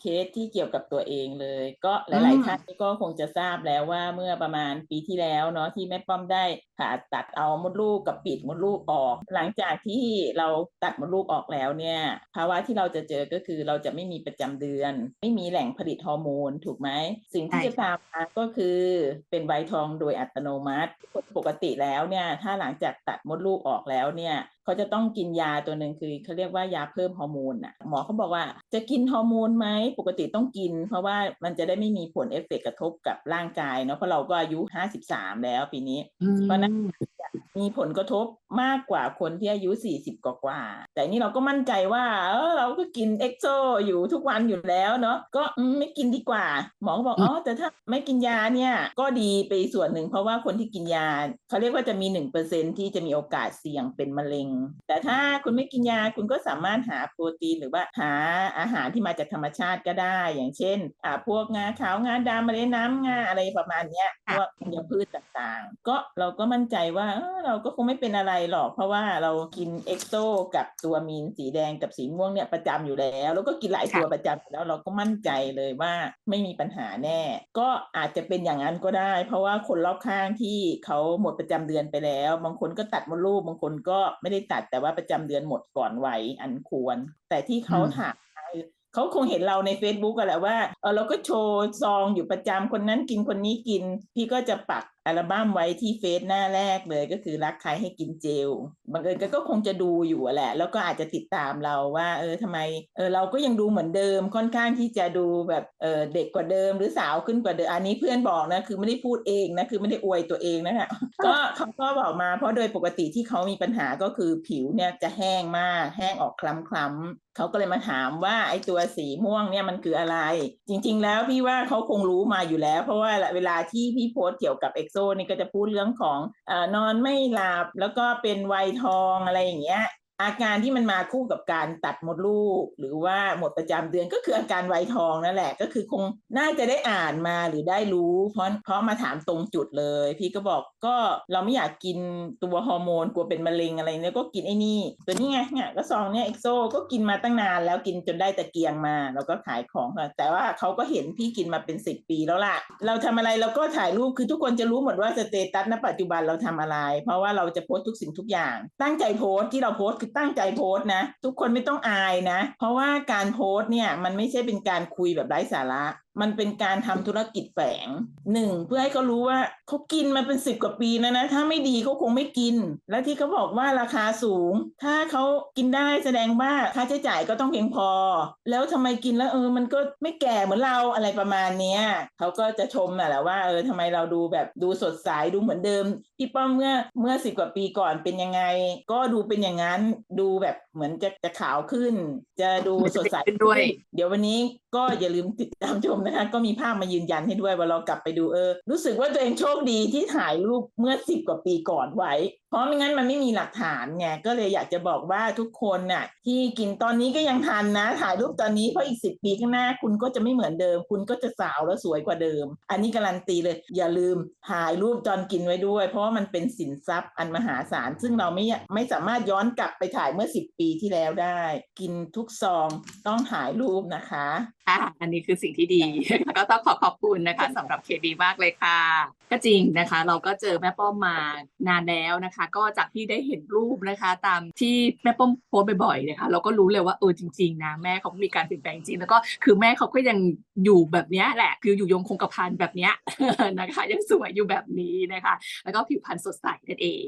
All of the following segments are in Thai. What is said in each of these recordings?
เคสที่เกี่ยวกับตัวเองเลย ก็หอืลายๆมท่านก็คงจะทราบแล้วว่าเมื่อประมาณปีที่แล้วเนาะที่แม่ป้อมได้ผ่าตัดเอามดลูกกับปิดมดลูกออก หลังจากที่เราตัดมดลูกออกแล้วเนี่ยภาวะที่เราจะเจอก็คือเราจะไม่มีประจำเดือน ไม่มีแหล่งผลิตฮอร์โมนถูกไหมสิ่งใช่ที่จะค่ะตามมาก็คือเป็นวัยทองโดยอัตโนมัติ ปกติแล้วเนี่ยถ้าหลังจากตัดมดลูกออกแล้วเนี่ยเขาจะต้องกินยาตัวหนึ่งคือเขาเรียกว่ายาเพิ่มฮอร์โมนอะหมอเขาบอกว่าจะกินฮอร์โมนไหมปกติต้องกิน เพราะว่ามันจะได้ไม่มีผลเอฟเฟกต์กระทบกับร่างกายเนาะเพราะเราก็อายุ 53 แล้วปีนี้เพราะนั้น มมีผลกระทบมากกว่าคนที่อายุ 40 กว่ากว่าๆแต่นี่เราก็มั่นใจว่า เออเราก็กินเอ็กโซอยู่ทุกวันอยู่แล้วเนาะก็อืมไม่กินดีกว่า หมอก็บอกอือ๋มอแต่ถ้าไม่กินยาเนี่ยก็ดีไปส่วนหนึ่ง เพราะว่าคนที่กินยาเขาเรียกว่าจะมี 1%ที่จะมีโอกาสเสี่ยงเป็นมะเร็ง แต่ถ้าคุณไม่กินยาคุณก็สามารถหาโปรตีนหรือว่าหาอาหารที่มาจากธรรมชาติก็ได้ อย่างเช่นอ่าพวกงาขาวงาดำมะเร็ดน้ำงาอะไรประมาณเนี้ยพค่ะวกธัญพืชต่างๆ ก็เราก็มั่นใจว่าเออเราก็คงไม่เป็นอะไรหรอก เพราะว่าเรากินเอ็กโซกับตัวมีนสีแดงกับสีม่วงเนี่ยประจำอยู่แล้ว แล้วก็กินหลายค่ะตัวประจำอยู่แล้วเราก็มั่นใจเลยว่าไม่มีปัญหาแน่ ก็อาจจะเป็นอย่างนั้นก็ได้ เพราะว่าคนรอบข้างที่เขาหมดประจำเดือนไปแล้ว บางคนก็ตัดมดลูกบางคนก็ไม่ได้ตัดแต่ว่าประจำเดือนหมดก่อนวัยอันควร แต่ที่อืเขามถามมาคือเขาคงเห็นเราใน Facebook กันแหละว่าเออเราก็โชว์ซองอยู่ประจำคนนั้นกินคนนี้กิน พี่ก็จะปัก อัลบั้มไว้ที่เฟซหน้าแรกเลยก็คือรักใครให้กินเจลบังเอิญก็คงจะดูอยู่แหละ แล้วก็อาจจะติดตามเราว่า เออทำไมเออเราก็ยังดูเหมือนเดิมค่อนข้างที่จะดูแบบเออเด็กกว่าเดิมหรือสาวขึ้นกว่าเดิมอันนี้เพื่อนบอกนะคือไม่ได้พูดเองนะคือไม่ได้อวยตัวเองนะคะก็เขาก็บอกมาเพราะโดยปกติที่เขามีปัญหาก็คือผิวเนี่ยจะแห้งมากแห้งออกคล้ำๆเขาก็เลยมาถามว่าไอ้ตัวสีม่วงเนี่ยมันคืออะไร จริง ๆ แล้วพี่ว่าเขาคงรู้มาอยู่แล้ว เพราะว่าเวลาที่พี่โพสต์เกี่ยวกับเอ็กโซนี่ก็จะพูดเรื่องของอนอนไม่หลับแล้วก็เป็นวัยทองอะไรอย่างเงี้ย อาการที่มันมาคู่กับการตัดมดลูก หรือว่าหมดประจำเดือนก็คืออาการไวทองนั่นแหละก็คือคงน่าจะได้อ่านมาหรือได้รู้ เพราะเพราะมาถามตรงจุดเลย พี่ก็บอกก็เราไม่อยากกินตัวฮอร์โมนกลัวเป็นมะเร็งอะไรเนี่ยก็กินไอ้นี่ ตัวนี้ไงเนี่ยก็ซองเนี่ยเอ็กโซก็กินมาตั้งนานแล้วกินจนได้ตะเกียงมาแล้วก็ขายของค่ะแต่ว่าเขาก็เห็นพี่กินมาเป็นสิบปีแล้วล่ะ เราทำอะไรเราก็ถ่ายรูปคือทุกคนจะรู้หมดว่าสเตตัสณปัจจุบันเราทำอะไร เพราะว่าเราจะโพสต์ทุกสิ่งทุกอย่าง ตั้งใจโพสต์ที่เราโพสต์คือตั้งใจโพสต์นะ ทุกคนไม่ต้องอายนะ เพราะว่าการโพสต์เนี่ยมันไม่ใช่เป็นการคุยแบบไร้สาระ มันเป็นการทำธุรกิจแฝงหนึ่งเพื่อให้เขารู้ว่าเขากินมาเป็นสิบกว่าปีแล้วนะ ถ้าไม่ดีเขาคงไม่กิน และที่เขาบอกว่าราคาสูง ถ้าเขากินได้แสดงว่าค่าใช้จ่ายก็ต้องเพียงพอ แล้วทำไมกินแล้วเออมันก็ไม่แก่เหมือนเราอะไรประมาณเนี้ยเขาก็จะชมน่ะแหละว่าเออทำไมเราดูแบบดูสดใสดูเหมือนเดิมพี่ป้อมเมื่อเมื่อสิบกว่าปีก่อนเป็นยังไง ก็ดูเป็นอย่างนั้นดูแบบเหมือนจะจะขาวขึ้น จะดูสดใสขึ้นด้วย เดี๋ยววันนี้ก็อย่าลืมติดตามชมนะคะก็มีภาพมายืนยันให้ด้วยว่าเรากลับไปดูเออ รู้สึกว่าตัวเองโชคดีที่ถ่ายรูปเมื่อสิบกว่าปีก่อนไว้ เพราะไม่งั้นมันไม่มีหลักฐานไงก็เลยอยากจะบอกว่าทุกคนน่ะที่กินตอนนี้ก็ยังทันนะ ถ่ายรูปตอนนี้เพราะอีกสิบปีข้างหน้า คุณก็จะไม่เหมือนเดิม คุณก็จะสาวและสวยกว่าเดิม อันนี้การันตีเลย อย่าลืมถ่ายรูปตอนกินไว้ด้วย เพราะว่ามันเป็นสินทรัพย์อันมหาศาล ซึ่งเราไม่ไม่สามารถย้อนกลับไปถ่ายเมื่อสิบปีที่แล้วได้ กินทุกซองต้องถ่ายรูปนะคะค่ะอันนี้คือสิ่งที่ดีก็ต้องขอขอบคุณนะคะสำหรับเคดีมากเลยค่ะ ก็จริงนะคะ เราก็เจอแม่ป้อมมานานแล้วนะคะก็จากที่ได้เห็นรูปนะคะ ตามที่แม่ป้อมโพสบ่อยๆนะคะ เราก็รู้เลยว่าเออจริงๆนะแม่เขามีการเปลี่ยนแปลงจริงแล้วก็คือแม่เขาก็ยังอยู่แบบนี้แหละ คืออยู่ยงคงกระพันแบบนี้นะคะ ยังสวยอยู่แบบนี้นะคะ แล้วก็ผิวพรรณสดใสนั่นเอง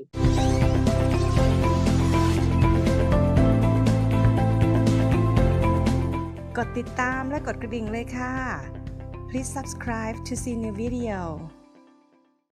กดติดตามและกดกระดิ่งเลยค่ะ Please subscribe to see new video